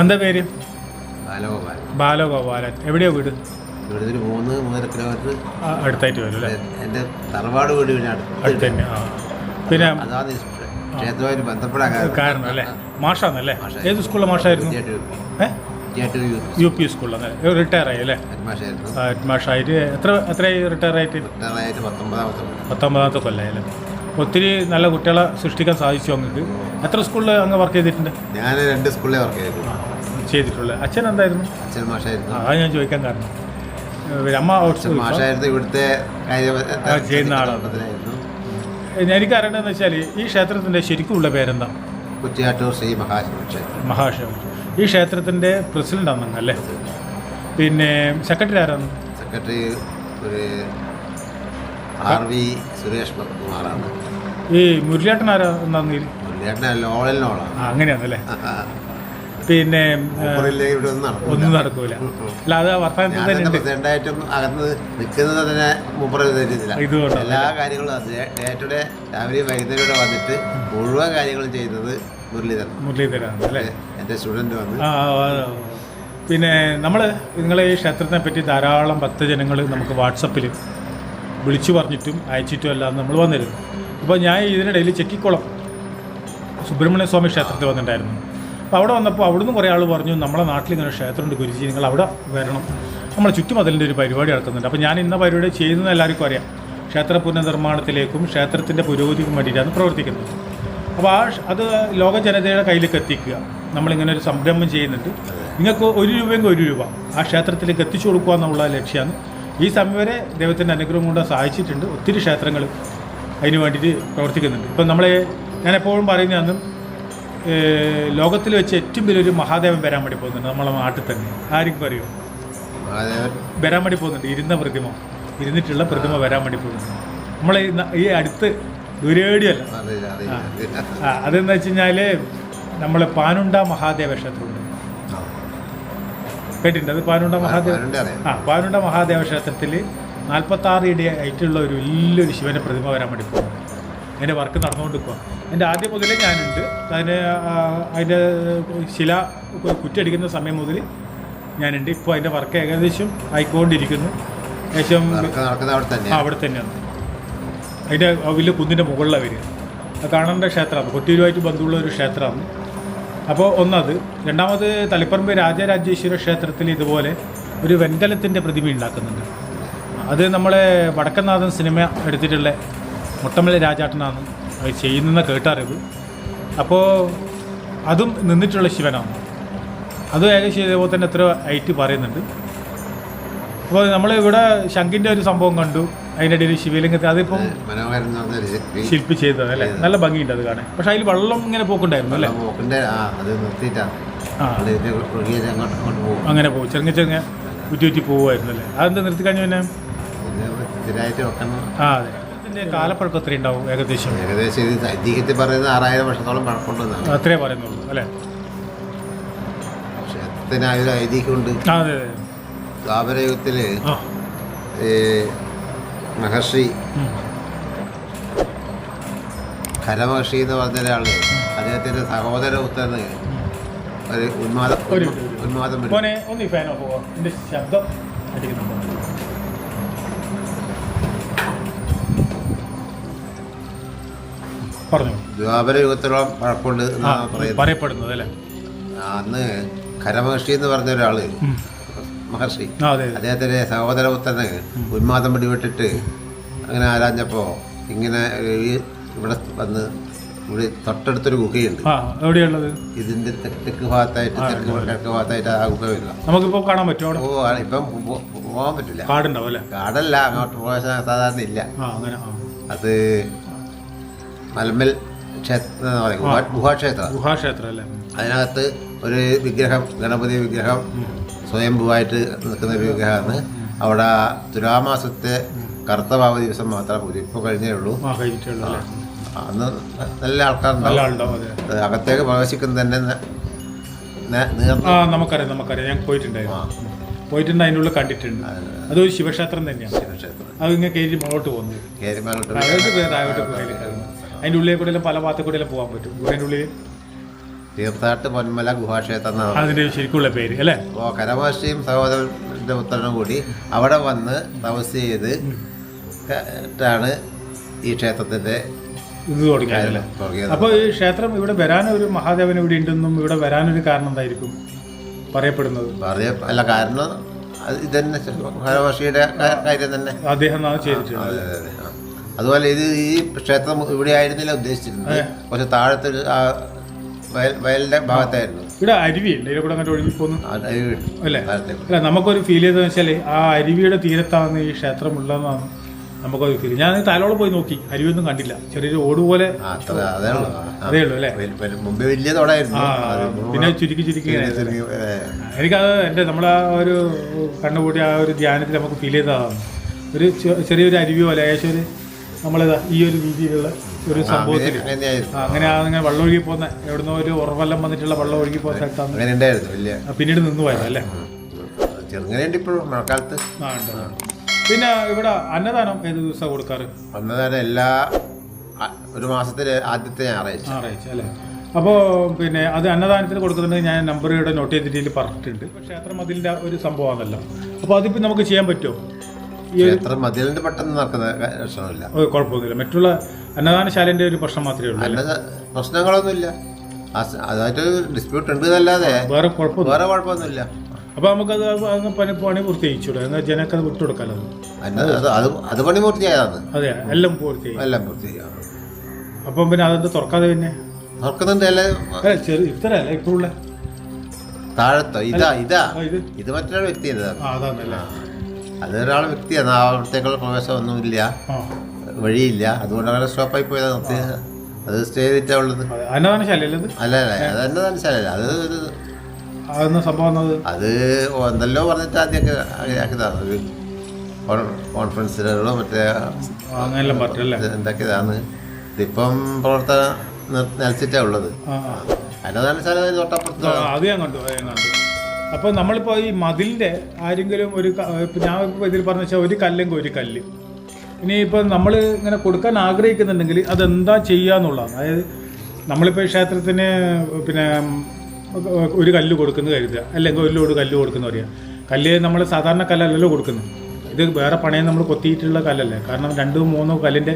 എന്താ പേര്? ബാലഗോപാൽ. ബാലഗോപാലൻ. എവിടെയാ വീട്? ഇവിടുന്ന് മൂന്ന് മൂന്നര കിലോമീറ്റർ അടുത്തായിട്ട് വരും അല്ലേ? എന്റെ തറവാട് വീട് പിന്നെ അടുത്ത് തന്നെ ആ. പിന്നെ അതാണ് ബന്ധപ്പെടാൻ കാരണം. അല്ലേ? മാഷാന്നല്ലേ. ഏത് സ്കൂളിലെ മാഷായിരുന്നു? യു. പി സ്കൂളിലാണ് റിട്ടയർ ആയി അല്ലേ? മാഷായിട്ട്. എത്ര എത്രയായി റിട്ടയർ ആയിട്ട് പത്തൊമ്പതാമത്തെ കൊല്ലം. അല്ലേ? ഒത്തിരി നല്ല കുട്ടികളെ സൃഷ്ടിക്കാൻ സാധിച്ചു അങ്ങക്ക് എത്ര സ്കൂളിൽ അങ്ങ് വർക്ക് ചെയ്തിട്ടുണ്ട്? ഞാൻ രണ്ട് സ്കൂളിലെ വർക്ക് ചെയ്തിട്ടുണ്ട് ചെയ്തിട്ടുള്ളത് അച്ഛൻ എന്തായിരുന്നു? അച്ഛൻ മാഷായിരുന്നു. ആ ഞാൻ ചോദിക്കാൻ കാരണം. അമ്മ അച്ഛൻ മാഷായിരുന്നു ഇവിടുത്തെ ചെയ്യുന്ന ആളാണ്. ഘട്ടത്തിലായിരുന്നു. എനിക്ക് അറിയണമെന്ന് വെച്ചാൽ ഈ ക്ഷേത്രത്തിന്റെ ശരിക്കുമുള്ള പേരെന്താ? കുറ്റിയാട്ടൂർ ശ്രീ മഹാശിവ ക്ഷേത്രം മഹാശിവൻ ഈ ക്ഷേത്രത്തിന്റെ പ്രസിഡന്റ് ആണെന്ന് അല്ലേ? പിന്നെ സെക്രട്ടറി ആരാണ്? സെക്രട്ടറി ഒരു ആർ വി സുരേഷ് കുമാറാണ്. ഈ മുരളിയേട്ടൻ ആരാ എന്നാന്ന് അങ്ങനെയാണല്ലേ? പിന്നെ ഒന്നും നടക്കൂല? അല്ല അത് വർത്തമാനത്തിൽ തന്നെ പ്രസിഡന്റായിട്ടും നിൽക്കുന്നത് മൂപ്പറ. എല്ലാ കാര്യങ്ങളും ഡേ ടു ഡേ രാവിലെയും വൈകുന്നേരം വന്നിട്ട് മുഴുവൻ കാര്യങ്ങളും ചെയ്യുന്നത് മുരളീധരൻ മുരളീധരാണ് അല്ലേ? എന്റെ സ്റ്റുഡന്റ് വന്ന്. പിന്നെ നമ്മൾ നിങ്ങളെ ഈ ക്ഷേത്രത്തിനെ പറ്റി ധാരാളം ഭക്തജനങ്ങൾ നമുക്ക് വാട്സപ്പിൽ വിളിച്ചു പറഞ്ഞിട്ടും അയച്ചിട്ടും എല്ലാം നമ്മൾ വന്നിരുന്നു. അപ്പോൾ ഞാൻ ഇതിനിടയിൽ ചെക്കിക്കുളം. സുബ്രഹ്മണ്യ സ്വാമി ക്ഷേത്രത്തിൽ വന്നിട്ടുണ്ടായിരുന്നു. അപ്പോൾ അവിടെ വന്നപ്പോൾ അവിടുന്ന് കുറേ ആൾ പറഞ്ഞു നമ്മളെ നാട്ടിൽ ഇങ്ങനെ ക്ഷേത്രമുണ്ട് ഗുരുജി നിങ്ങൾ അവിടെ വരണം. നമ്മളെ ചുറ്റുമതിലിന്റെ ഒരു പരിപാടി നടക്കുന്നുണ്ട് അപ്പോൾ ഞാൻ ഇന്ന പരിപാടി ചെയ്യുന്നത് എല്ലാവർക്കും അറിയാം. ക്ഷേത്ര പുനർനിർമ്മാണത്തിലേക്കും ക്ഷേത്രത്തിന്റെ പുരോഗതിക്കും വേണ്ടിയിട്ടാണ് പ്രവർത്തിക്കുന്നത്. അപ്പോൾ ആ അത് ലോക ജനതയുടെ കയ്യിലേക്ക് എത്തിക്കുക. നമ്മളിങ്ങനെ ഒരു സംരംഭം ചെയ്യുന്നുണ്ട്. നിങ്ങൾക്ക് ഒരു രൂപയെങ്കിൽ ഒരു രൂപ ആ ക്ഷേത്രത്തിലേക്ക് എത്തിച്ചു കൊടുക്കുക എന്നുള്ള ലക്ഷ്യമാണ് ഈ സമയം വരെ ദൈവത്തിന്റെ അനുഗ്രഹം കൊണ്ട് സഹായിച്ചിട്ടുണ്ട്. ഒത്തിരി ക്ഷേത്രങ്ങൾ അതിന് വേണ്ടിയിട്ട് പ്രവർത്തിക്കുന്നുണ്ട്. ഇപ്പം നമ്മൾ ഞാൻ എപ്പോഴും പറയുന്നതാണ് ലോകത്തിൽ വെച്ച് ഏറ്റവും വലിയൊരു മഹാദേവൻ വരാൻ വേണ്ടി പോകുന്നുണ്ട്. നമ്മളെ നാട്ടിൽ തന്നെ. ആർക്കും അറിയോ വരാൻ വേണ്ടി പോകുന്നുണ്ട്. ഇരുന്ന പ്രതിമ. ഇരുന്നിട്ടുള്ള പ്രതിമ വരാൻ വേണ്ടി പോകുന്നുണ്ട്. നമ്മൾ ഈ അടുത്ത് ദുരേടിയല്ല. അതെന്ന് വെച്ച് കഴിഞ്ഞാൽ നമ്മൾ പാനുണ്ട മഹാദേവ ക്ഷേത്രമുണ്ട്. കേട്ടിട്ടുണ്ട്? അത് പാനുണ്ട മഹാദേവ. ആ പാനുണ്ട മഹാദേവ ക്ഷേത്രത്തിൽ നാൽപ്പത്താറ് ഇടി ആയിട്ടുള്ള ഒരു വലിയൊരു ശിവന്റെ പ്രതിമ വരാൻ വേണ്ടി പോകുന്നു അതിന്റെ വർക്ക് നടന്നുകൊണ്ട് നിൽക്കുക എന്റെ ആദ്യം മുതലേ ഞാനുണ്ട്. അതിന് അതിന്റെ ശില കുറ്റടിക്കുന്ന സമയം മുതൽ ഞാനുണ്ട്. ഇപ്പോൾ അതിന്റെ വർക്ക് ഏകദേശം ആയിക്കൊണ്ടിരിക്കുന്നു. ഏകദേശം അവിടെ തന്നെയാണ്. അതിന്റെ വലിയ കുന്നിന്റെ മുകളിലാണ് വരിക. അത് കാണേണ്ട ക്ഷേത്രമാണ്. കൊട്ടിയൂരുമായിട്ട് ബന്ധമുള്ള ഒരു ക്ഷേത്രമാണ്. അപ്പോൾ ഒന്നത് രണ്ടാമത് തലപ്പറമ്പ് രാജരാജേശ്വര ക്ഷേത്രത്തിൽ ഇതുപോലെ ഒരു വെങ്കലത്തിന്റെ പ്രതിമ ഉണ്ടാക്കുന്നുണ്ട് അത് നമ്മളെ വടക്കനാഥൻ സിനിമ എടുത്തിട്ടുള്ള മുട്ടമല രാജാട്ടനാണ് അത് ചെയ്യുന്നതെന്ന് കേട്ടറിവ് അപ്പോൾ അതും നിന്നിട്ടുള്ള ശിവനാണ്. അതും ഏകദേശം ഇതേപോലെ തന്നെ എത്ര ഐറ്റ് പറയുന്നുണ്ട്. അപ്പോൾ നമ്മൾ ഇവിടെ ശംഖിന്റെ ഒരു സംഭവം കണ്ടു. അതിന്റെ ഇടയിൽ ശിവലിംഗത്തിൽ അതിപ്പം ശില്പി ചെയ്തത് അല്ലേ? നല്ല ഭംഗിയുണ്ട് അത് കാണാൻ. പക്ഷെ അതിൽ വെള്ളം ഇങ്ങനെ പോക്കുണ്ടായിരുന്നു അല്ലേ? അങ്ങനെ പോകും. ചെറുങ്ങ ചെറുങ്ങ ഉറ്റി ഉറ്റി പോകുമായിരുന്നു അല്ലേ? അതെന്താ നിർത്തി കഴിഞ്ഞു പിന്നെ? ആ അതെ. ഇതിന്റെ കാലപ്പഴക്കം എത്ര ഉണ്ടാവും ഏകദേശം? ഏകദേശം ഇത് ഐതിഹ്യത്തിൽ പറയുന്നത് ആറായിരം വർഷത്തോളം പഴക്കമുണ്ടെന്നാണ് അത്രേ പറയുന്നുള്ളൂ അല്ലേ? ക്ഷേത്രത്തിന് ആ ഒരു ഐതിഹ്യമുണ്ട്. ആ അതെ അതെ ദ്വാപരയുഗത്തിൽ ആ. മഹർഷി ഉം. ഖരമഹർഷി എന്ന് പറഞ്ഞ ഒരാൾ അദ്ദേഹത്തിന്റെ സഹോദര ഉത്തരന്ന് ഒരു ഉന്മാദം ഒരു ഉന്മാദം വരും. മോനെ ഒന്ന് ഈ ഫാൻ ഓഫ് പോവാം എന്റെ ശബ്ദം അടിക്കുന്നുണ്ടോ? പറഞ്ഞു. ദ്വാപര യുഗത്തോളം പഴക്കമുണ്ട് പറയപ്പെടുന്നത് അല്ലേ? അന്ന് ഖരമഹർഷി എന്ന് പറഞ്ഞ ഒരാൾ. മഹർഷി അദ്ദേഹത്തിന്റെ അതെ അതെ. സഹോദര പുത്രന് ഉന്മാദം പിടിപെട്ടിട്ട് അങ്ങനെ ആരാഞ്ഞപ്പോ ഇങ്ങനെ ഇവിടെ വന്ന് ഇവിടെ തൊട്ടടുത്തൊരു ഗുഹയുണ്ട്. എവിടെയുള്ളത്? ഇതിന്റെ തെക്ക് ഭാഗത്തായിട്ട് തെക്ക് കിഴക്ക് ഭാഗത്തായിട്ട് ആ ഗുഹ വരിക. നമുക്കിപ്പോ കാണാൻ പറ്റുമോ ഓ ഇപ്പം പോകാൻ പറ്റില്ല. കാടുണ്ടാവും കാടല്ല അങ്ങോട്ട് പ്രവേശനം സാധാരണ ഇല്ല. അത് മലമ്പൽ ക്ഷേത്രം ഗുഹാക്ഷേത്രം. ഗുഹാക്ഷേത്രം അല്ലേ? അതിനകത്ത് ഒരു വിഗ്രഹം ഗണപതി വിഗ്രഹം സ്വയംഭൂവായിട്ട് നിൽക്കുന്ന ഒരു വിഗ്രഹമാണ്. അവിടെ തുലാമാസത്തെ കറുത്തഭാവ ദിവസം മാത്രമേ പൂജ ഇപ്പോൾ കഴിഞ്ഞേ ഉള്ളൂ. അന്ന് നല്ല ആൾക്കാരുണ്ടാവും. അകത്തേക്ക് പ്രവേശിക്കുന്ന തന്നെ നമുക്കറിയാം നമുക്കറിയാം. ഞാൻ പോയിട്ടുണ്ടായിരുന്നു. പോയിട്ടുണ്ട് അതിന്റെ ഉള്ളിൽ കണ്ടിട്ടുണ്ട്. അതൊരു ശിവക്ഷേത്രം തന്നെയാണ്. ശിവക്ഷേത്രം. അത് ഇങ്ങനെ കയറി മുകളോട്ട് പോകുന്നത്. അതിന്റെ ഉള്ളിൽ കൂടെ പല ഭാഗത്തു കൂടെ പോകാൻ പറ്റും. അതിന്റെ ഉള്ളിൽ തീർത്ഥാട്ട് പൊന്മല ഗുഹാക്ഷേത്രം അതിന്റെ ശരിക്കുള്ള പേര് അല്ലേ? ഓ കരമാശിയും സഹോദരന്റെ പുത്രനും കൂടി അവിടെ വന്ന് തപസ് ചെയ്ത് ാണ് ഈ ക്ഷേത്രത്തിന്റെ ഇത് തുടങ്ങിയത് അപ്പോൾ ഈ ക്ഷേത്രം ഇവിടെ വരാനൊരു മഹാദേവൻ ഇവിടെ ഉണ്ടെന്നും ഇവിടെ വരാനൊരു കാരണം എന്തായിരിക്കും പറയപ്പെടുന്നത്? പറയ അല്ല കാരണം ഇത് ഇതന്നെ കരമാശിയുടെ കാര്യം തന്നെ. അദ്ദേഹം ആണ് അതുപോലെ ഇത് ഈ ക്ഷേത്രം ഇവിടെ ആയിരുന്നില്ല ഉദ്ദേശിച്ചിരുന്നത്. പക്ഷെ താഴത്തെ ഒരു ആ വയൽ വയലിന്റെ ഭാഗത്തായിരുന്നു. ഇവിടെ അരുവിയുണ്ട് ഇതിലെ കൂടെ അങ്ങോട്ട് ഒഴുകി പോകുന്നു ആ അരുവി ഉണ്ട്. അല്ലേ. അല്ല നമുക്കൊരു ഫീൽ ചെയ്തതെന്ന് വെച്ചാൽ ആ അരുവിയുടെ തീരത്താണ് ഈ ക്ഷേത്രം ഉള്ളതെന്നാണ് നമുക്കൊരു ഫീൽ ഞാൻ താലോളം പോയി നോക്കി. അരുവിയൊന്നും കണ്ടില്ല. ചെറിയൊരു ഓട് പോലെ ആ, അത്ര അതേ ഉള്ളൂ. ആ, ആ. അതേ ഉള്ളൂ അല്ലേ? വൽ- വൽ- മുമ്പ് വലിയ തോടായിരുന്നു. ആ അത് പിന്നെ ചുരുക്കി ചുരുക്കി ഇങ്ങനെ ആയത്. ചെറിയ, ഏ, എനിക്കത് എന്റെ നമ്മളാ ഒരു കണ്ണുകൂടി ആ ഒരു ധ്യാനത്തിൽ നമുക്ക് ഫീൽ ചെയ്തതാണ്. ഒരു ചെ- ചെറിയൊരു അരുവി പോലെ ഏകദേശം ഒരു നമ്മളിതാ ഈ ഒരു രീതിയിലുള്ള ഒരു സംഭവത്തിൽ അങ്ങനെ അങ്ങനെ വെള്ളം ഒഴുകി പോകുന്ന എവിടുന്നോ ഒരു ഉറവെല്ലാം വന്നിട്ടുള്ള വെള്ളം ഒഴുകി പോകുന്ന സ്ഥലത്താണ്. പിന്നീട് നിന്ന് പോയത് അല്ലേ? മഴക്കാലത്ത്. പിന്നെ ഇവിടെ അന്നദാനം ഏത് ദിവസം കൊടുക്കാറ്? അന്നദാനം എല്ലാ ഒരു മാസത്തിലെ ആദ്യത്തെ ഞായറാഴ്ച. ഞായറാഴ്ച അല്ലേ? അപ്പോൾ പിന്നെ അത് അന്നദാനത്തിന് കൊടുക്കുന്നുണ്ടെങ്കിൽ ഞാൻ നമ്പർ ഇവിടെ നോട്ട് ചെയ്തിട്ട് പറഞ്ഞിട്ടുണ്ട്. ക്ഷേത്രം അതിന്റെ ഒരു സംഭവമാണല്ലോ. അപ്പോൾ അതിപ്പോൾ നമുക്ക് ചെയ്യാൻ പറ്റുമോ? പെട്ടെന്ന് നടക്കുന്ന ഓ, കുഴപ്പമൊന്നുമില്ല. മറ്റുള്ള അന്നദാനശാലന്റെ ഒരു പ്രശ്നം മാത്രമേ ഉള്ളൂ പ്രശ്നങ്ങളൊന്നുമില്ല. അതായിട്ട് ഡിസ്പ്യൂട്ട് ഉണ്ട് എന്നല്ലാതെ വേറെ കുഴപ്പമൊന്നും വേറെ കുഴപ്പമൊന്നുമില്ല. അപ്പോൾ നമുക്കത് അങ്ങ് പണി പണി പൂർത്തിയായിച്ചൂടെ എന്നാൽ ജനക്ക് അത് അത്? പണി പൂർത്തിയായതാണ്. അതെ എല്ലാം പൂർത്തിയായി. എല്ലാം അപ്പം പിന്നെ അതെന്ത് തുറക്കാതെ പിന്നെ? തുറക്കുന്നുണ്ട് ഇത്ര അല്ല ഇപ്പോൾ താഴത്തോ? ഇതാ ഇതാ. ഇത്. മറ്റൊരു വ്യക്തി ആ അതാണല്ലേ അത് വ്യക്തിയാണ് ആ അവിടത്തേക്കുള്ള ആ. വഴിയില്ല. അതുകൊണ്ട് അങ്ങനെ സ്റ്റോപ്പായി പോയതാ നിർത്തി അത് സ്റ്റേ ചെയ്തിട്ടാ ഉള്ളത്. അല്ല അല്ല. അത് എന്നെ മനസ്സിലായില്ല അത് ഒരു അത് എന്തല്ലോ പറഞ്ഞിട്ട് ആദ്യമൊക്കെ ആക്കിയതാണ്. ഒരു കോൺ- കോൺഫറൻസിലോ മറ്റേ എന്തൊക്കെയാണ് ഇതിപ്പം പ്രവർത്തനം നിലച്ചിട്ടാ ഉള്ളത്. അന്നദാന ശാല തൊട്ടപ്പുറത്ത് അത് ഞാൻ കണ്ടു. അപ്പോൾ നമ്മളിപ്പോൾ ഈ മതിലിന്റെ ആരെങ്കിലും ഒരു ഞാൻ ഇപ്പോൾ ഇതിൽ പറഞ്ഞ വെച്ചാൽ ഒരു കല്ലെങ്കിൽ ഒരു കല്ല്. ഇനി ഇനിയിപ്പോൾ നമ്മൾ ഇങ്ങനെ കൊടുക്കാൻ ആഗ്രഹിക്കുന്നുണ്ടെങ്കിൽ അതെന്താ ചെയ്യുക എന്നുള്ളതാണ്. അതായത് നമ്മളിപ്പോൾ ക്ഷേത്രത്തിന് പിന്നെ ഒരു കല്ല് കൊടുക്കുന്നു കരുതുക. അല്ലെങ്കിൽ ഒരു ലോഡ് കല്ല് കൊടുക്കുന്നു പറയുക. കല്ല് നമ്മൾ സാധാരണ കല്ലല്ലല്ലോ കൊടുക്കുന്നത്. ഇത് വേറെ പണയം നമ്മൾ കൊത്തിയിട്ടുള്ള കല്ലല്ലേ. കാരണം രണ്ടും മൂന്നോ കല്ലിന്റെ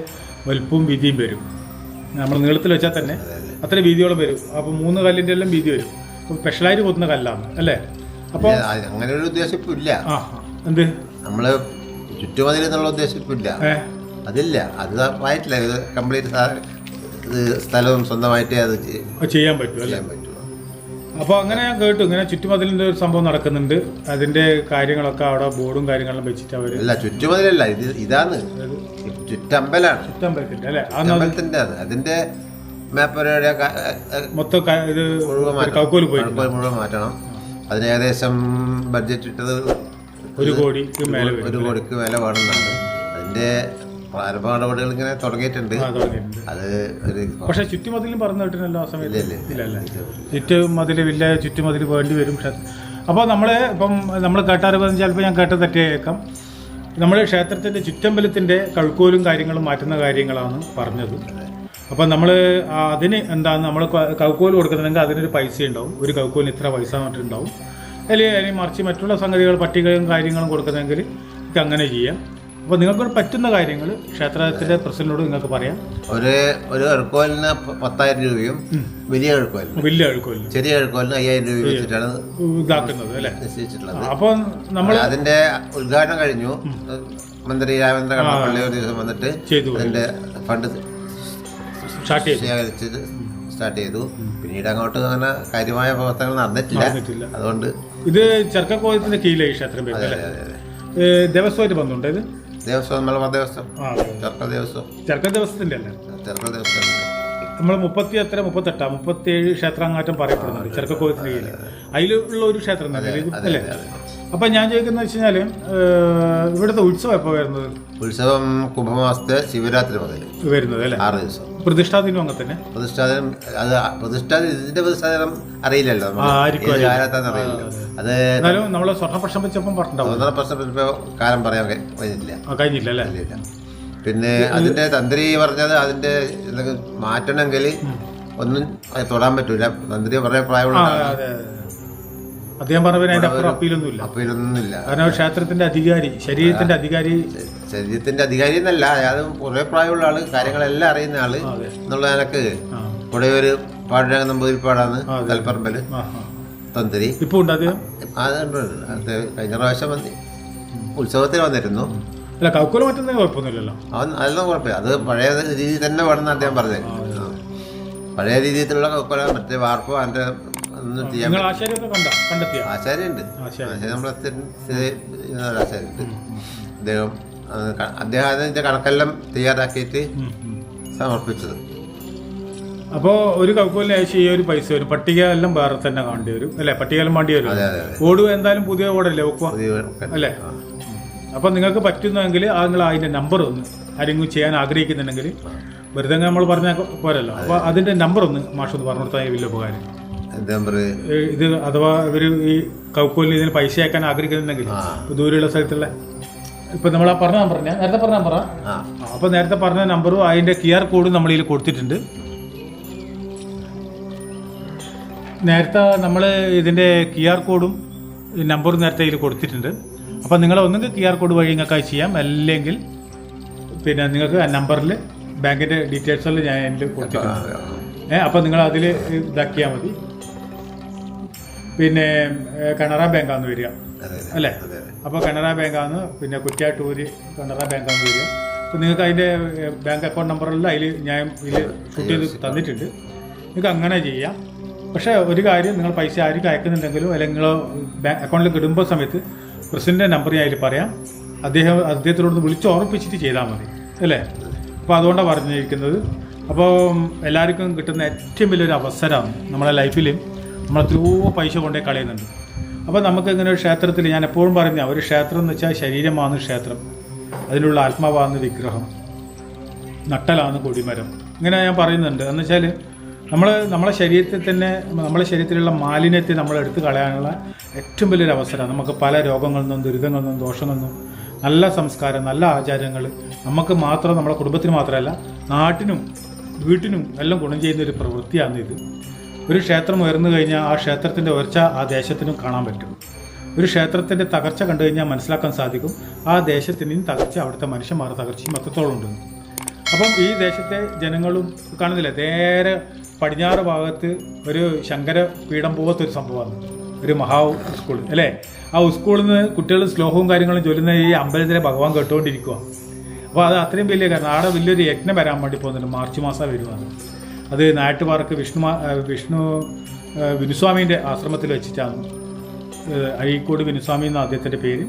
വലുപ്പവും വീതിയും വരും. നമ്മൾ നീളത്തിൽ വെച്ചാൽ തന്നെ അത്ര വീതിയോളം വരും. അപ്പോൾ മൂന്ന് കല്ലിന്റെ എല്ലാം വീതി വരും. സ്പെഷ്യലായിട്ട് കൊത്തുന്ന കല്ലാണ്. അല്ലേ? അപ്പോൾ അങ്ങനെ ഒരു ഉദ്ദേശം ഇപ്പം ഇല്ല. എന്ത്? നമ്മൾ ചുറ്റുമതിൽ എന്നുള്ള ഉദ്ദേശം ഇപ്പം ഇല്ല. അതില്ല. അത് ആയിട്ടില്ല. ഇത് കംപ്ലീറ്റ് ഇത് സ്ഥലവും സ്വന്തമായിട്ടേ അത് ചെയ്യാൻ പറ്റും ചെയ്യാൻ പറ്റുള്ളൂ അപ്പോൾ അങ്ങനെ ഞാൻ കേട്ടു. ഇങ്ങനെ ചുറ്റുമതിലിന്റെ ഒരു സംഭവം നടക്കുന്നുണ്ട്. അതിന്റെ കാര്യങ്ങളൊക്കെ അവിടെ ബോർഡും കാര്യങ്ങളും വെച്ചിട്ട് അവർ അല്ല ചുറ്റുമതിലല്ല. ഇത് ഇതാണ്. ചുറ്റമ്പലാണ്. ചുറ്റമ്പലത്തിന്റെ അല്ലേ? അമ്പലത്തിന്റെ അത് അതിന്റെ മാപ്പ് മൊത്തം ഇത് പോയി മുഴുവൻ മുഴുവൻ മാറ്റണം. അതിന് ഏകദേശം ബഡ്ജറ്റ് ഇട്ടത് ഒരു കോടിക്ക് മേലെ ഒരു കോടിക്ക് വില വേണമെന്നാണ് അതിന്റെ പ്രാരംഭ നടപടികൾ ഇങ്ങനെ തുടങ്ങിയിട്ടുണ്ട്. അത് ഒരു പക്ഷെ ചുറ്റുമതിലും പറഞ്ഞു കിട്ടുന്നല്ലോ ആ സമയത്ത്. ഇല്ലല്ലേ? ചുറ്റുമതിൽ ചുറ്റുമതിൽ വേണ്ടി വരും. പക്ഷെ അപ്പോൾ നമ്മൾ ഇപ്പം നമ്മൾ കേട്ടറിവ് ചിലപ്പോൾ ഞാൻ കേട്ട തെറ്റേക്കാം നമ്മൾ ക്ഷേത്രത്തിന്റെ ചുറ്റമ്പലത്തിന്റെ കഴുക്കോലും കാര്യങ്ങളും മാറ്റുന്ന കാര്യങ്ങളാണ് പറഞ്ഞത്. അപ്പം നമ്മൾ അതിന് എന്താണ് നമ്മൾ കൗക്കോൽ കൊടുക്കുന്നുണ്ടെങ്കിൽ അതിനൊരു പൈസ ഉണ്ടാവും ഒരു കൗക്കോലിന് ഇത്ര പൈസ പറഞ്ഞിട്ടുണ്ടാവും അല്ലെങ്കിൽ അതിന് മറിച്ച് മറ്റുള്ള സംഗതികൾ പട്ടികയും കാര്യങ്ങളും കൊടുക്കുന്നതെങ്കിൽ ഇത് അങ്ങനെ ചെയ്യാം. അപ്പോൾ നിങ്ങൾക്ക് പറ്റുന്ന കാര്യങ്ങൾ ക്ഷേത്രത്തിന്റെ പ്രസിഡന്റിനോട് നിങ്ങൾക്ക് പറയാം. ഒരു ഒരു അഴുക്കോലിന് പ- പത്തായിരം രൂപയും വലിയ അഴുക്കോലിന് വലിയ കഴുക്കോലിന് ചെറിയ അഴുക്കോലിന് അയ്യായിരം രൂപ വെച്ചിട്ടാണ് ഇതാക്കുന്നത് അല്ലേ? നിശ്ചയിച്ചിട്ടുള്ളത്. അപ്പോൾ നമ്മൾ അതിന്റെ ഉദ്ഘാടനം കഴിഞ്ഞു. മന്ത്രി രാമേന്ദ്ര കടന്നപ്പള്ളി ഒരു ദിവസം വന്നിട്ട് അതിന്റെ ഫണ്ട് സ്റ്റാർട്ട് ചെയ്തു. സ്റ്റാർട്ട് ചെയ്തു. പിന്നീട് അങ്ങോട്ട് അങ്ങനെ കാര്യമായ പ്രവർത്തനങ്ങൾ നടന്നിട്ടില്ല. അതുകൊണ്ട് ഇത് ചെറുക്കക്കോയത്തിന്റെ കീഴിലെ ക്ഷേത്രം. ദേവസ്വമായിട്ട് ബന്ധമുണ്ട് ഇത്? ദേവസ്വം മലബാർ ദേവസ്വം ആ ചെറുക്ക ദേവസ്വം. ചെറുക്ക ദേവസ്വത്തിന്റെ അല്ലേ? ചെറുക്ക ദേവസ്വം നമ്മൾ മുപ്പത്തി എത്ര മുപ്പത്തെട്ടാ മുപ്പത്തി ഏഴ് ക്ഷേത്രാങ്ങാറ്റം പറയപ്പെടുന്നുണ്ട് ചെറുക്കക്കോയത്തിന് കീഴിൽ അതിലുള്ള ഒരു ക്ഷേത്രം തന്നെ അല്ലേ? അപ്പം ഞാൻ ചോദിക്കുന്നത് വെച്ച് കഴിഞ്ഞാൽ ഇവിടുത്തെ ഉത്സവം എപ്പോൾ വരുന്നത്? ഉത്സവം കുംഭമാസത്തെ ശിവരാത്രി മുതൽ വരുന്നത് അല്ലേ? ആറ് ദിവസം. പ്രതിഷ്ഠാദിനം അങ്ങനെ തന്നെ പ്രതിഷ്ഠാദിനം അത് പ്രതിഷ്ഠാദിനം ഇതിന്റെ പ്രതിഷ്ഠാദിനം അറിയില്ലല്ലോ നമ്മളെ ആ, ആയിരിക്കും, ഏത് കാലത്താന്ന് അറിയില്ല അത് എന്നാലും നമ്മൾ സ്വർണപ്രശ്നം വെച്ചപ്പം പറഞ്ഞിട്ടുണ്ടാവും. പ്രശ്നം ഇപ്പൊ കാലം പറയാൻ കഴി- കഴിഞ്ഞില്ല ആ കഴിഞ്ഞില്ല അല്ലേ? ഇല്ല. പിന്നെ അതിന്റെ തന്ത്രി പറഞ്ഞത് അതിന്റെ എന്തെങ്കിലും മാറ്റണമെങ്കിൽ ഒന്നും അത് തൊടാൻ പറ്റൂല. തന്ത്രി വളരെ പ്രായമുള്ള ആ, ആളാണ്. അതെ അതെ. അദ്ദേഹം പറഞ്ഞ അതിന്റെ അപ്പുറം അപ്പീലൊന്നുമില്ല അപ്പീലൊന്നുമില്ല കാരണം ക്ഷേത്രത്തിന്റെ അധികാരി ശരീരത്തിന്റെ അധികാരി ശരീരത്തിന്റെ അധികാരി എന്നല്ല അയാൾ കുറെ പ്രായമുള്ള ആൾ കാര്യങ്ങളെല്ലാം അറിയുന്ന ആൾ. എന്നുള്ള നിനക്ക് ആ, ഇവിടെ ഒരു പാടുരാഗ നമ്പൂതിരിപ്പാടാണ് ആ. തന്ത്രി. ഇപ്പൊ ഉണ്ട് അദ്ദേഹം? കഴിഞ്ഞ പ്രാവശ്യം വന്നി ഉത്സവത്തിന് വന്നിരുന്നു. അല്ല കൗക്കോൽ മറ്റൊന്നും കുഴപ്പമൊന്നുമില്ലല്ലോ. അവൻ അതൊന്നും കുഴപ്പമില്ല. അത് പഴയ രീതിയിൽ തന്നെ വേണമെന്ന് അദ്ദേഹം പറഞ്ഞത്. പഴയ രീതിയിലുള്ള കൗക്കോല മറ്റേ വാർപ്പോ അതിന്റെ ഒന്നും ചെയ്യാൻ നിങ്ങൾ ആശാരിയൊക്കെ കണ്ട കണ്ടെത്തിയ? ആശാരിയുണ്ട്. ആശാരി. നമ്മളെ ആശാരിയുണ്ട്. അദ്ദേഹം അദ്ദേഹം അതിന്റെ കണക്കെല്ലാം തയ്യാറാക്കിയിട്ട് സമർപ്പിച്ചത്. അപ്പോ ഒരു കൗക്കോലിന് ആവശ്യം ഈ ഒരു പൈസ വരും പട്ടിക എല്ലാം വേറെ തന്നെ കാണേണ്ടി വരും. അല്ലെ? പട്ടിക എല്ലാം വേണ്ടി വരും. ഓട് എന്തായാലും പുതിയ ഓടല്ലേ? വെക്കുക ഒക്കെ. അല്ലേ. അപ്പൊ നിങ്ങൾക്ക് പറ്റുന്നെങ്കിൽ ആ നിങ്ങൾ അതിന്റെ നമ്പർ ഒന്ന് ആരെങ്കിലും ചെയ്യാൻ ആഗ്രഹിക്കുന്നുണ്ടെങ്കിൽ വെറുതെ നമ്മൾ പറഞ്ഞാൽ പോരല്ലോ. അപ്പൊ അതിന്റെ നമ്പർ ഒന്ന് മാഷ് ഒന്ന് പറഞ്ഞു കൊടുത്താൽ വലിയ ഉപകാരം. ഇത് അഥവാ ഇവർ ഈ കൗക്കോലിന് ഇതിന് പൈസ അയക്കാൻ ആഗ്രഹിക്കുന്നുണ്ടെങ്കിൽ. ദൂരെയുള്ള സ്ഥലത്തുള്ള ഇപ്പൊ നമ്മൾ ആ പറഞ്ഞ നമ്പർ ഞാൻ നേരത്തെ പറഞ്ഞ നമ്പറാ അപ്പൊ നേരത്തെ പറഞ്ഞ നമ്പറും അതിന്റെ ക്യു ആർ കോഡും നമ്മൾ ഇതിൽ കൊടുത്തിട്ടുണ്ട്. നേരത്തെ നമ്മൾ ഇതിന്റെ ക്യു ആർ കോഡും നമ്പറും നേരത്തെ ഇതിൽ കൊടുത്തിട്ടുണ്ട്. അപ്പോൾ നിങ്ങൾ ഒന്നുകിൽ ക്യു ആർ കോഡ് വഴി നിങ്ങൾക്ക് അത് ചെയ്യാം. അല്ലെങ്കിൽ പിന്നെ നിങ്ങൾക്ക് ആ നമ്പറിൽ ബാങ്കിന്റെ ഡീറ്റെയിൽസ് ഞാൻ അതിൽ കൊടുത്തിട്ടുണ്ട്. ഏഹ് അപ്പൊ നിങ്ങൾ അതിൽ ഇതാക്കിയാൽ മതി. പിന്നെ കനറ ബാങ്കാന്ന് വരിക. അല്ലേ? അപ്പോൾ കനറ ബാങ്കാന്ന് പിന്നെ കുറ്റ്യാട്ടൂര് കനറ ബാങ്കാന്ന് വരിക. അപ്പോൾ നിങ്ങൾക്ക് അതിന്റെ ബാങ്ക് അക്കൗണ്ട് നമ്പറെല്ലാം അതിൽ ഞാൻ ഇതിൽ ഷൂട്ട് ചെയ്ത് തന്നിട്ടുണ്ട്. നിങ്ങൾക്ക് അങ്ങനെ ചെയ്യാം. പക്ഷേ ഒരു കാര്യം നിങ്ങൾ പൈസ ആർക്കും അയക്കുന്നുണ്ടെങ്കിലും അല്ലെങ്കിൽ നിങ്ങൾ ബാങ്ക് അക്കൗണ്ടിൽ ഇടുമ്പോൾ സമയത്ത് പ്രസിഡന്റെ നമ്പർ ഞാൻ അതിൽ പറയാം. അദ്ദേഹം അദ്ദേഹത്തിനോട് വിളിച്ച് ഓർപ്പിച്ചിട്ട് ചെയ്താൽ മതി. അല്ലേ? അപ്പോൾ അതുകൊണ്ടാണ് പറഞ്ഞിരിക്കുന്നത്. അപ്പോൾ എല്ലാവർക്കും കിട്ടുന്ന ഏറ്റവും വലിയൊരു അവസരമാണ് നമ്മുടെ ലൈഫിൽ നമ്മൾ പൈസ കൊണ്ടേ കളയുന്നുണ്ട്. അപ്പോൾ നമുക്ക് ഇങ്ങനെ ഒരു ക്ഷേത്രത്തിൽ ഞാൻ എപ്പോഴും പറഞ്ഞ ഒരു ക്ഷേത്രം എന്ന് വെച്ചാൽ ശരീരമാണ് ക്ഷേത്രം. അതിലുള്ള ആത്മാവാണ് വിഗ്രഹം. നട്ടലാണ് കൊടിമരം. ഇങ്ങനെ ഞാൻ പറയുന്നുണ്ട്. എന്ന് വെച്ചാൽ നമ്മൾ നമ്മളെ ശരീരത്തിൽ തന്നെ നമ്മളെ ശരീരത്തിലുള്ള മാലിന്യത്തെ നമ്മൾ എടുത്തു കളയാനുള്ള ഏറ്റവും വലിയൊരു അവസരമാണ്. നമുക്ക് പല രോഗങ്ങളിൽ നിന്നും ദുരിതങ്ങളിൽ നിന്നും ദോഷങ്ങളിൽ നിന്നും നല്ല സംസ്കാരം നല്ല ആചാരങ്ങൾ നമുക്ക് മാത്രം നമ്മുടെ കുടുംബത്തിന് മാത്രമല്ല നാട്ടിനും വീട്ടിനും എല്ലാം ഗുണം ചെയ്യുന്ന ഒരു പ്രവൃത്തിയാണ് ഇത് ഒരു ക്ഷേത്രം ഉയർന്നു കഴിഞ്ഞാൽ ആ ക്ഷേത്രത്തിന്റെ ഉയർച്ച ആ ദേശത്തിനും കാണാൻ പറ്റും. ഒരു ക്ഷേത്രത്തിന്റെ തകർച്ച കണ്ടു കഴിഞ്ഞാൽ മനസ്സിലാക്കാൻ സാധിക്കും. ആ ദേശത്തിന്റെയും തകർച്ച അവിടുത്തെ മനുഷ്യന്മാർ തകർച്ചയും എത്രത്തോളം ഉണ്ട്. അപ്പം ഈ ദേശത്തെ ജനങ്ങളും കാണുന്നില്ല? നേരെ പടിഞ്ഞാറ് ഭാഗത്ത് ഒരു ശങ്കര പീഠം പോലത്തെ ഒരു സംഭവമാണ്. ഒരു മഹാ സ്കൂൾ അല്ലേ? ആ സ്കൂളിൽ നിന്ന് കുട്ടികൾ ശ്ലോകവും കാര്യങ്ങളും ചൊല്ലുന്ന ഈ അമ്പലത്തിലെ ഭഗവാൻ കേട്ടുകൊണ്ടിരിക്കുക അപ്പോൾ അത് അത്രയും വലിയ കാരണം അവിടെ വലിയൊരു യജ്ഞം വരാൻ വേണ്ടി പോകുന്നുണ്ട്. മാർച്ച് മാസം വരുവാണ്. അത് നാട്ടുപാർക്ക് വിഷ്ണു വിഷ്ണു വിനുസ്വാമീന്റെ ആശ്രമത്തിൽ വെച്ചിട്ടാണ്. അഴീക്കോട് വിനുസ്വാമി എന്ന അദ്ദേഹത്തിന്റെ പേര്.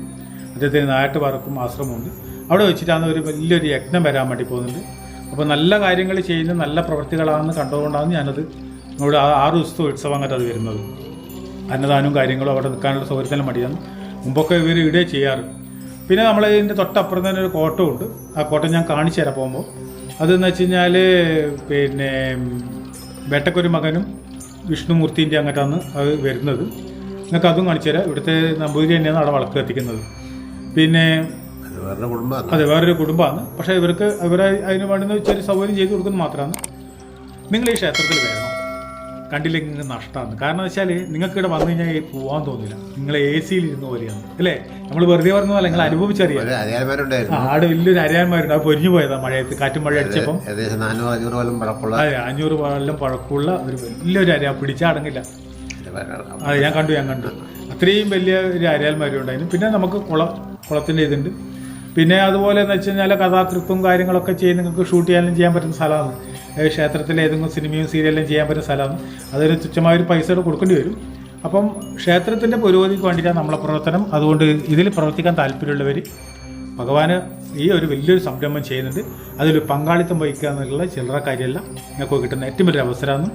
അദ്ദേഹത്തിന് നാട്ടുപാർക്കും ആശ്രമമുണ്ട്. അവിടെ വെച്ചിട്ടാണ് ഒരു വലിയൊരു യജ്ഞം വരാൻ വേണ്ടി പോകുന്നുണ്ട് അപ്പോൾ നല്ല കാര്യങ്ങൾ ചെയ്യുന്ന നല്ല പ്രവൃത്തികളാണെന്ന് കണ്ടതുകൊണ്ടാണ് ഞാനത് ആ ആറ് ദിവസത്തെ ഉത്സവം അങ്ങോട്ട് അത് വരുന്നത്. അന്നദാനവും കാര്യങ്ങളും അവിടെ നിൽക്കാനുള്ള സൗകര്യത്തിന് മടിയാണ്. മുമ്പൊക്കെ ഇവർ ഇവിടെ ചെയ്യാറ്. പിന്നെ നമ്മൾ ഇതിന്റെ തൊട്ടപ്പുറം തന്നെ ഒരു കോട്ടമുണ്ട് ആ കോട്ടം ഞാൻ കാണിച്ചു തരാം പോകുമ്പോൾ. അതെന്ന് വെച്ച് കഴിഞ്ഞാൽ പിന്നെ വേട്ടക്കൊരു മകനും വിഷ്ണുമൂർത്തിന്റെ അങ്ങോട്ടാണ് അത് വരുന്നത്. നിങ്ങൾക്ക് അതും കാണിച്ചു തരാം. ഇവിടുത്തെ നമ്പൂതിരി തന്നെയാണ് അവിടെ വളക്ക് കത്തിക്കുന്നത്. പിന്നെ അത് വേറെ കുടുംബമാണ്. അതെ വേറൊരു കുടുംബമാണ്. പക്ഷേ ഇവർക്ക് ഇവരെ അതിന് വേണ്ടുന്ന ചെറിയ സൗകര്യം ചെയ്തു കൊടുക്കുന്നത് മാത്രമാണ്. നിങ്ങൾ ഈ ക്ഷേത്രത്തിൽ വരണം. കണ്ടില്ലെങ്കിൽ നിങ്ങൾക്ക് നഷ്ടമാണ് കാരണം വെച്ചാൽ നിങ്ങൾക്ക് ഇവിടെ വന്നു കഴിഞ്ഞാൽ പോകാൻ തോന്നില്ല. നിങ്ങൾ എ സിയിൽ ഇരുന്ന പോലെയാണ്. അല്ലേ? നമ്മൾ വെറുതെ പറഞ്ഞ പോലെ നിങ്ങൾ അനുഭവിച്ചറിയാം. ആട് വലിയൊരു അരയാന്മാരുണ്ട്. അത് പൊരിഞ്ഞു പോയതാണ് മഴയത്ത് കാറ്റും മഴ അടിച്ചപ്പം. അതെ അഞ്ഞൂറ് കൊല്ലം പഴക്കമുള്ള ഒരു വലിയൊരു അര പിടിച്ചടങ്ങില്ല അതെ ഞാൻ കണ്ടു ഞാൻ കണ്ടു. അത്രയും വലിയ ഒരു അരയാൽമാരും ഉണ്ടായിരുന്നു. പിന്നെ നമുക്ക് കുളം കുളത്തിന്റെ ഇതുണ്ട്. പിന്നെ അതുപോലെ എന്ന് വെച്ച് കഴിഞ്ഞാൽ കഥാകൃത്തും കാര്യങ്ങളൊക്കെ ചെയ്ത് നിങ്ങൾക്ക് ഷൂട്ട് ചെയ്യാനും ചെയ്യാൻ പറ്റുന്ന സ്ഥലമാണ്. ക്ഷേത്രത്തിലെ ഏതെങ്കിലും സിനിമയും സീരിയലും ചെയ്യാൻ പറ്റുന്ന സ്ഥലമാണ്. അതൊരു തുച്ഛമായൊരു പൈസ കൂടെ കൊടുക്കേണ്ടി വരും. അപ്പം ക്ഷേത്രത്തിന്റെ പുരോഗതിക്ക് വേണ്ടിയിട്ടാണ് നമ്മളെ പ്രവർത്തനം. അതുകൊണ്ട് ഇതിൽ പ്രവർത്തിക്കാൻ താല്പര്യമുള്ളവർ ഭഗവാന് ഈ ഒരു വലിയൊരു സംരംഭം ചെയ്യുന്നുണ്ട്. അതിൽ പങ്കാളിത്തം വഹിക്കുക എന്നുള്ള ചില്ലറ കാര്യമല്ല. നിങ്ങൾക്ക് കിട്ടുന്ന ഏറ്റവും വലിയൊരു അവസരമാണ്.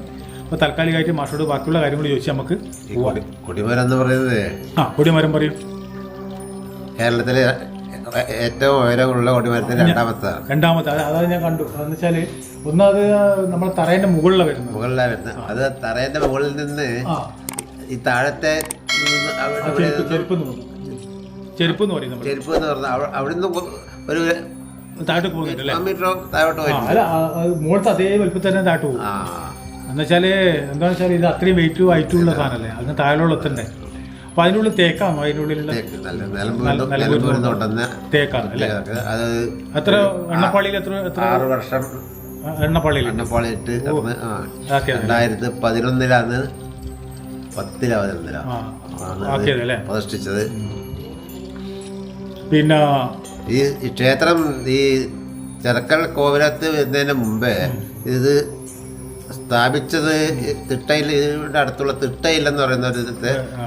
അപ്പോൾ താൽക്കാലികമായിട്ട് മാഷോട് ബാക്കിയുള്ള കാര്യങ്ങൾ ചോദിച്ചാൽ നമുക്ക് കൊടിമരം എന്ന് പറയുന്നത് ആ കൊടിമരം പറയും. കേരളത്തിലെ ഏറ്റവും ഉയരമുള്ള കൊടിമരത്തിന് രണ്ടാമത്തെ രണ്ടാമത്തെ. അത് അതാണ് ഞാൻ കണ്ടു. അതെന്ന് വെച്ചാൽ ഒന്നത് നമ്മൾ തറേന്റെ മുകളിലാണ് വരുന്നത്. മുകളിലാണ് വരുന്നത്. അത് തറയുടെ മുകളിൽ നിന്ന് ഈ താഴത്തെ ചെരുപ്പ് ചെരുപ്പ് എന്ന് പറയുന്നത് ചെരുപ്പ് എന്ന് എന്ന് പറഞ്ഞാൽ അവിടുന്ന് ഒരു താഴോട്ട് പോകുന്നുണ്ട് അല്ലേ? കിലോമീറ്റർ താഴോട്ട് അല്ല മുകളിലത്തെ അതേ വലുപ്പത്തിൽ തന്നെ താഴോട്ട് പോകും. എന്നുവെച്ചാൽ എന്താണെന്ന് വെച്ചാൽ ഇത് അത്രയും വെയിറ്റ് ആയിട്ടുള്ള സാധനല്ലേ സാധനമല്ലേ? അതിന് താഴെയുള്ള എത്തണ്ടേ? അപ്പോൾ അതിനുള്ളിൽ തേക്കാണോ അതിനുള്ളിലുള്ള തേക്കാണ് അല്ലേ? എത്ര എണ്ണപ്പാളിയിൽ എത്ര എത്ര ആറ് വർഷം എണ്ണപ്പാളിയിൽ? എണ്ണപ്പാളി ഇട്ട് രണ്ടായിരത്തി പതിനൊന്നിലാണ് പത്തിലാ പതിനൊന്നിലാ പ്രതിഷ്ഠിച്ചത് പിന്നെ ഈ ഈ ക്ഷേത്രം ഈ ചെറുക്കൽ കോവിലത്ത് വരുന്നതിന് മുമ്പേ ഇത് സ്ഥാപിച്ചത് തിട്ടയിലൂടെ അടുത്തുള്ള തിട്ടയിൽ എന്ന് പറയുന്ന ഒരു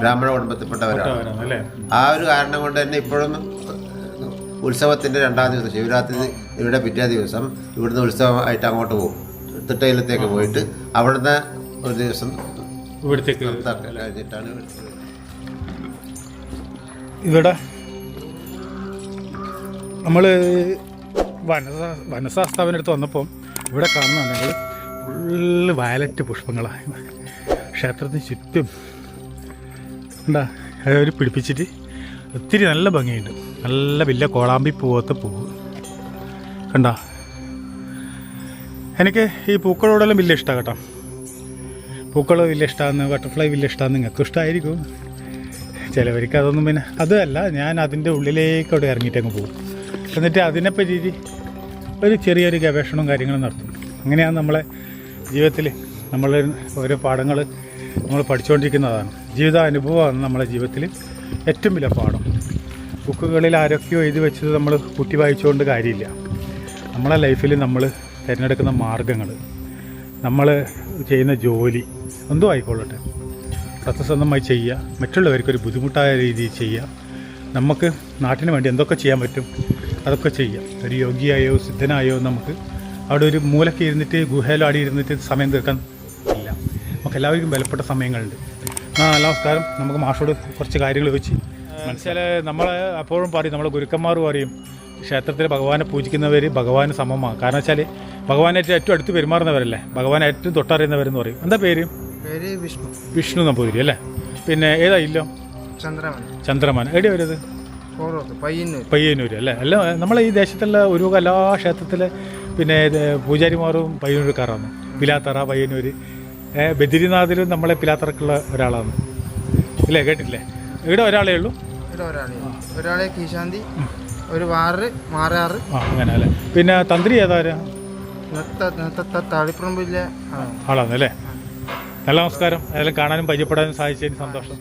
ബ്രാഹ്മണ കുടുംബത്തിൽപ്പെട്ടവരാണ്. ആ ഒരു കാരണം കൊണ്ട് തന്നെ ഇപ്പോഴും ഉത്സവത്തിന്റെ രണ്ടാം ദിവസം ശിവരാത്രി ഇവിടെ പിറ്റേ ദിവസം ഇവിടുന്ന് ഉത്സവമായിട്ട് അങ്ങോട്ട് പോകും. തിട്ടയിലത്തേക്ക് പോയിട്ട് അവിടുന്ന് ഒരു ദിവസം ഇവിടത്തേക്ക് കഴിഞ്ഞിട്ടാണ് ഇവിടെ നമ്മൾ വനസ വനശാസ്താവിനടുത്ത് വന്നപ്പോൾ ഇവിടെ കാണുന്നുണ്ടെങ്കിൽ ഫുള്ള് വയലറ്റ് പുഷ്പങ്ങളാണ് ക്ഷേത്രത്തിന് ചുറ്റും എന്താ അവർ പിടിപ്പിച്ചിട്ട് ഒത്തിരി നല്ല ഭംഗിയുണ്ട്. നല്ല വലിയ കോളാമ്പി പൂവത്തെ പൂവ്. കണ്ട? എനിക്ക് ഈ പൂക്കളോടെല്ലാം വലിയ ഇഷ്ടമാണ് കേട്ടോ. പൂക്കൾ വലിയ ഇഷ്ടമാണ് ബട്ടർഫ്ലൈ വലിയ ഇഷ്ടമാണ് നിങ്ങൾക്ക് ഇഷ്ടമായിരിക്കും ചിലവർക്ക് അതൊന്നും പിന്നെ അതല്ല ഞാൻ അതിന്റെ ഉള്ളിലേക്ക് അവിടെ ഇറങ്ങിയിട്ടങ്ങ് പോകും. എന്നിട്ട് അതിനെപ്പറ്റി ഒരു ചെറിയൊരു ഗവേഷണവും കാര്യങ്ങളും നടത്തും. അങ്ങനെയാണ് നമ്മളെ ജീവിതത്തിൽ നമ്മൾ ഓരോ പാഠങ്ങൾ നമ്മൾ പഠിച്ചുകൊണ്ടിരിക്കുന്നതാണ്. ജീവിതാനുഭവമാണ് നമ്മളെ ജീവിതത്തിൽ ഏറ്റവും വലിയ പാഠം. ബുക്കുകളിൽ ആരൊക്കെയോ എഴുതി വെച്ചത് നമ്മൾ കുട്ടി വായിച്ചുകൊണ്ട് കാര്യമില്ല. നമ്മളെ ലൈഫിൽ നമ്മൾ തിരഞ്ഞെടുക്കുന്ന മാർഗങ്ങൾ നമ്മൾ ചെയ്യുന്ന ജോലി എന്തോ ആയിക്കൊള്ളട്ടെ. സത്യസന്ധമായി ചെയ്യുക മറ്റുള്ളവർക്കൊരു ബുദ്ധിമുട്ടായ രീതിയിൽ ചെയ്യുക. നമുക്ക് നാട്ടിന് വേണ്ടി എന്തൊക്കെ ചെയ്യാൻ പറ്റും അതൊക്കെ ചെയ്യാം ഒരു യോഗിയായോ സിദ്ധനായോ നമുക്ക് അവിടെ ഒരു മൂലക്ക് ഇരുന്നിട്ട് ഗുഹയിലോ അടി ഇരുന്നിട്ട് സമയം തീർക്കാൻ ഇല്ല. നമുക്ക് എല്ലാവർക്കും വിലപ്പെട്ട സമയങ്ങളുണ്ട്. ആ നമസ്കാരം. നമുക്ക് മാഷോട് കുറച്ച് കാര്യങ്ങൾ ചോദിച്ച് മനസ്സിലെ നമ്മൾ അപ്പോഴും പറയും നമ്മളെ ഗുരുക്കന്മാർ പറയും ക്ഷേത്രത്തിൽ ഭഗവാനെ പൂജിക്കുന്നവർ ഭഗവാന് സമമാണ്. കാരണം വെച്ചാൽ ഭഗവാനായിട്ട് ഏറ്റവും അടുത്ത് പെരുമാറുന്നവരല്ലേ? ഭഗവാനെ ഏറ്റവും തൊട്ടറിയുന്നവരെന്ന് പറയും. എന്താ പേര്? പേര് വിഷ്ണു. വിഷ്ണു നമ്പൂതിരി അല്ലേ? പിന്നെ ഏതാ ഇല്ലോ? ചന്ദ്രമാൻ. ചന്ദ്രമാൻ. എവിടെ വരുന്നത്? പയ്യന്നൂർ പയ്യന്നൂർ അല്ലേ? അല്ല നമ്മളെ ഈ ദേശത്തുള്ള ഒരു എല്ലാ ക്ഷേത്രത്തിലെ പിന്നെ പൂജാരിമാറും പൂജാരിമാരും പയ്യന്നൂർക്കാരാണ് പിലാത്തറ പയ്യന്നൂർ ബദ്രിനാഥിലും നമ്മളെ പിലാത്തറക്കുള്ള ഒരാളാണ്. ഇല്ലേ കേട്ടില്ലേ ഇവിടെ ഒരാളേ ഉള്ളൂ? ഇവിടെ ഒരാളെ ഒരാളെ കീശാന്തി ഒരു വാറ് മാറാറ്. ആ അങ്ങനെ അല്ലേ പിന്നെ തന്ത്രി ഏതാരാ? നത്ത നത്ത താളിപ്പറമ്പില്ല ആളാണ് അല്ലേ? നല്ല നമസ്കാരം. അതെല്ലാം കാണാനും പരിചയപ്പെടാനും സാധിച്ചതിന് സന്തോഷം.